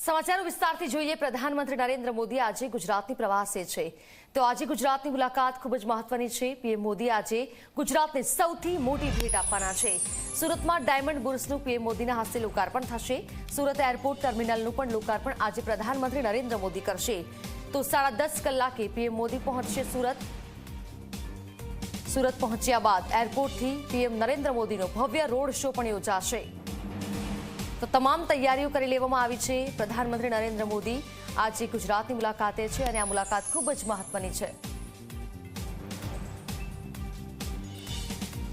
સમાચારો વિસ્તારથી જોઈએ, પ્રધાનમંત્રી નરેન્દ્ર મોદી આજે ગુજરાતની પ્રવાસે છે. તો આજે ગુજરાતની મુલાકાત ખૂબ જ મહત્વની છે. પીએમ મોદી આજે ગુજરાતને સૌથી મોટી ભેટ આપવાના છે. સુરતમાં ડાયમંડ બુર્સનું પીએમ મોદીના હસ્તે લોકાર્પણ થશે. સુરત એરપોર્ટ ટર્મિનલનું પણ લોકાર્પણ આજે પ્રધાનમંત્રી નરેન્દ્ર મોદી કરશે. તો સાડા દસ કલાકે પીએમ મોદી પહોંચશે સુરત. સુરત પહોંચ્યા બાદ એરપોર્ટથી પીએમ નરેન્દ્ર મોદીનો ભવ્ય રોડ શો પણ યોજાશે. તો તમામ તૈયારીઓ કરી લેવામાં આવી છે. પ્રધાનમંત્રી નરેન્દ્ર મોદી આજે ગુજરાતની મુલાકાતે છે અને આ મુલાકાત ખૂબ જ મહત્વની છે.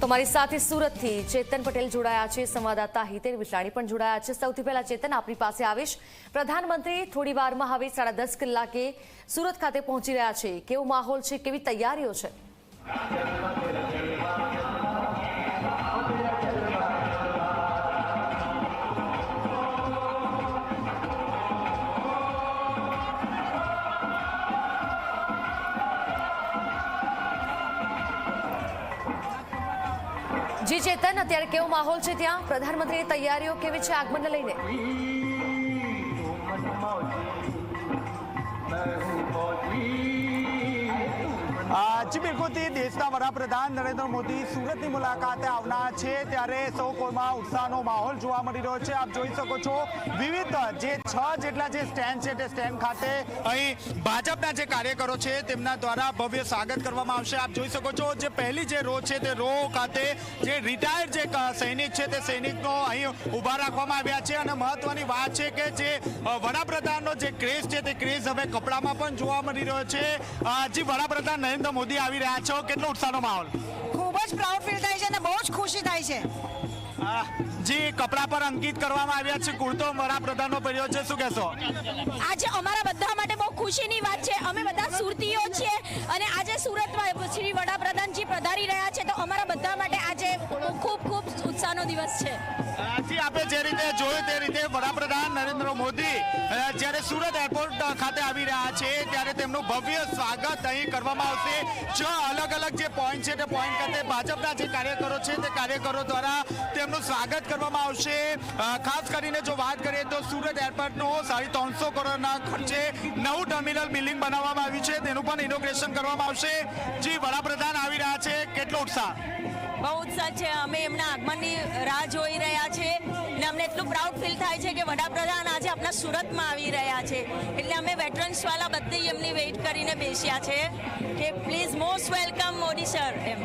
તમારી સાથે સુરતથી ચેતન પટેલ જોડાયા છે. સંવાદદાતા હિતેન વિસલાણી પણ જોડાયા છે. સૌથી પહેલા ચેતન આપણી પાસે આવીશ. પ્રધાનમંત્રી થોડી વારમાં હવે સાડા દસ કલાકે સુરત ખાતે પહોંચી રહ્યા છે. કેવો માહોલ છે? કેવી તૈયારીઓ છે? જી ચેતન અત્યારે કેવો માહોલ છે ત્યાં? પ્રધાનમંત્રીની તૈયારીઓ કેવી છે આગમનને લઈને? અ, જી બિલકુલથી દેશના વડાપ્રધાન નરેન્દ્ર મોદી સુરતની મુલાકાતે આવનાર છે. ત્યારે સૌ કોઈમાં ઉત્સાહનો માહોલ જોવા મળી રહ્યો છે. આપ જોઈ શકો છો વિવિધ જે છ જેટલા જે સ્ટેન્ડ છે તે સ્ટેન્ડ ખાતે અહીં ભાજપના જે કાર્યકરો છે તેમના દ્વારા ભવ્ય સ્વાગત કરવામાં આવશે. આપ જોઈ શકો છો જે પહેલી જે રો છે તે રો ખાતે જે રિટાયર્ડ જે સૈનિક છે તે સૈનિકનો અહીં ઊભા રાખવામાં આવ્યા છે. અને મહત્વની વાત છે કે જે વડાપ્રધાનનો જે ક્રેઝ છે તે ક્રેઝ હવે કપડામાં પણ જોવા મળી રહ્યો છે. જે વડાપ્રધાન નરેન્દ્ર મોદી આવી રહ્યા છો? કેટલો ઉત્સાહનો માહોલ? ખૂબ જ પ્રાઉડ ફીલ થાય છે અને બહુ જ ખુશી થાય છે. જી કપડા પર અંકિત કરવામાં આવ્યા છે. કુર્તો વડાપ્રધાનનો પહેર્યો છે. શું કહેશો? આજે અમારા બધા માટે બહુ ખુશીની વાત છે. અમે બધા સુરતીઓ છીએ અને આજે સુરતમાં શ્રી વડાપ્રધાનજી પધારી રહ્યા છે. તો અમારા બધા માટે આજે ખૂબ ખૂબ ઉત્સાહનો દિવસ છે. આપે જે રીતે જોયું તે રીતે વડાપ્રધાન એરપોર્ટ ખાતે આવી રહ્યા છે ત્યારે તેમનું ભવ્ય સ્વાગત અહીં કરવામાં આવશે. છ અલગ અલગ જે પોઈન્ટ છે તે પોઈન્ટ ખાતે ભાજપના જે કાર્યકરો છે તે કાર્યકરો દ્વારા તેમનું સ્વાગત કરવામાં આવશે. ખાસ કરીને જો વાત કરીએ તો સુરત એરપોર્ટનો સાડી ત્રણસો કરોડના ખર્ચે નવું ટર્મિનલ બિલ્ડિંગ બનાવવામાં આવ્યું છે. તેનું પણ ઇનોગ્રેશન કરવામાં આવશે. જી, વડાપ્રધાન આવી રહ્યા છે. કેટલો ઉત્સાહ? બહુ ઉત્સાહ છે. અમે એમના આગમનની રાહ જોઈ રહ્યા છે. અને અમને એટલું પ્રાઉડ ફીલ થાય છે કે વડાપ્રધાન આજે આપણા સુરતમાં આવી રહ્યા છે. એટલે અમે વેટરન્સવાલા બધે એમની વેઇટ કરીને બેસ્યા છે કે please most welcome Modi sir એમ.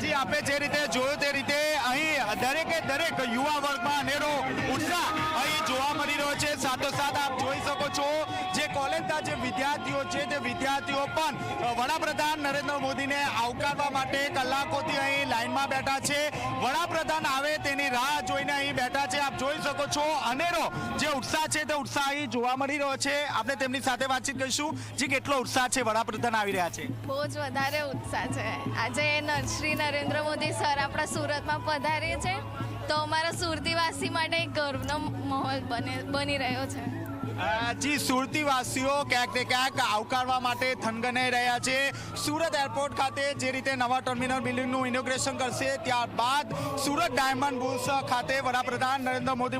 જી આપે જે રીતે જોયું તે રીતે અહીં દરેકે દરેક યુવા વર્ગમાં અનેરો ઉત્સાહ અહીં જોવા મળી રહ્યો છે. સાથોસાથ આપ જોઈ શકો છો જે કોલેજના જે વિદ્યાર્થીઓ છે, તે વિદ્યાર્થીઓ પણ વડાપ્રધાન નરેન્દ્ર મોદીને આવકારવા માટે કલાકોથી અહીં લાઇનમાં બેઠા છે. વડાપ્રધાન આવે તેની રાહ છો. અનેરો જે ઉત્સાહ છે તે ઉત્સાહ અહીં જોવા મળી રહ્યો છે. આપણે તેમની સાથે વાતચીત કરીશું જે કેટલો ઉત્સાહ છે વડાપ્રધાન આવી રહ્યા છે. બહુ જ વધારે ઉત્સાહ છે. આજે શ્રી નરેન્દ્ર મોદી સર આપણા સુરતમાં પધારે છે. તો અમારા સુરતીવાસી માટે એક ગર્વનો માહોલ બને, બની રહ્યો છે. જી, સુરતીવાસીઓ ક્યાંક ને ક્યાંક આવકારવા માટે થનગનાઈ રહ્યા છે. સુરત એરપોર્ટ ખાતે જે રીતે નવા ટર્મિનલ બિલ્ડિંગનું ઇનોગ્રેશન કરશે, ત્યારબાદ સુરત ડાયમંડ બુલ્સ ખાતે વડાપ્રધાન નરેન્દ્ર મોદી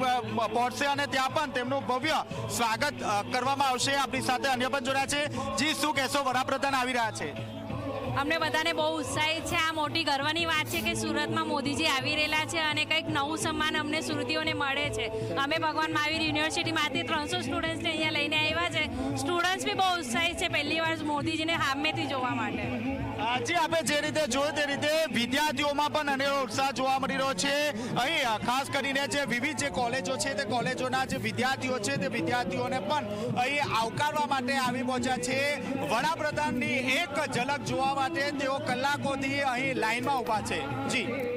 પહોંચશે અને ત્યાં પણ તેમનું ભવ્ય સ્વાગત કરવામાં આવશે. આપણી સાથે અન્ય પણ જોડાયા છે. જી, શું કહેશો? વડાપ્રધાન આવી રહ્યા છે. અમને બધાને બહુ ઉત્સાહિત છે. આ મોટી ગર્વની વાત છે કે સુરતમાં મોદીજી આવી રહેલા છે અને કંઈક નવું સન્માન અમને સુરતીઓને મળે છે. અમે ભગવાન મહાવીર યુનિવર્સિટીમાંથી ત્રણસો સ્ટુડન્ટ્સને અહીંયા લઈને આવ્યા છે. સ્ટુડન્ટ્સ બી બહુ ઉત્સાહિત છે પહેલી વાર મોદીજીને સામેથી જોવા માટે. આજે આપણે જે રીતે જોયું તે રીતે વિદ્યાર્થીઓમાં પણ અનેરો ઉત્સાહ જોવા મળી રહ્યો છે. અહીં ખાસ કરીને જે વિવિધ જે કોલેજો છે તે કોલેજોના જે વિદ્યાર્થીઓ છે તે વિદ્યાર્થીઓને પણ અહીં આવકારવા માટે આવી પહોંચ્યા છે. વડાપ્રધાનની એક ઝલક જોવા માટે તેઓ કલાકોથી અહીં લાઈનમાં ઊભા છે. જી.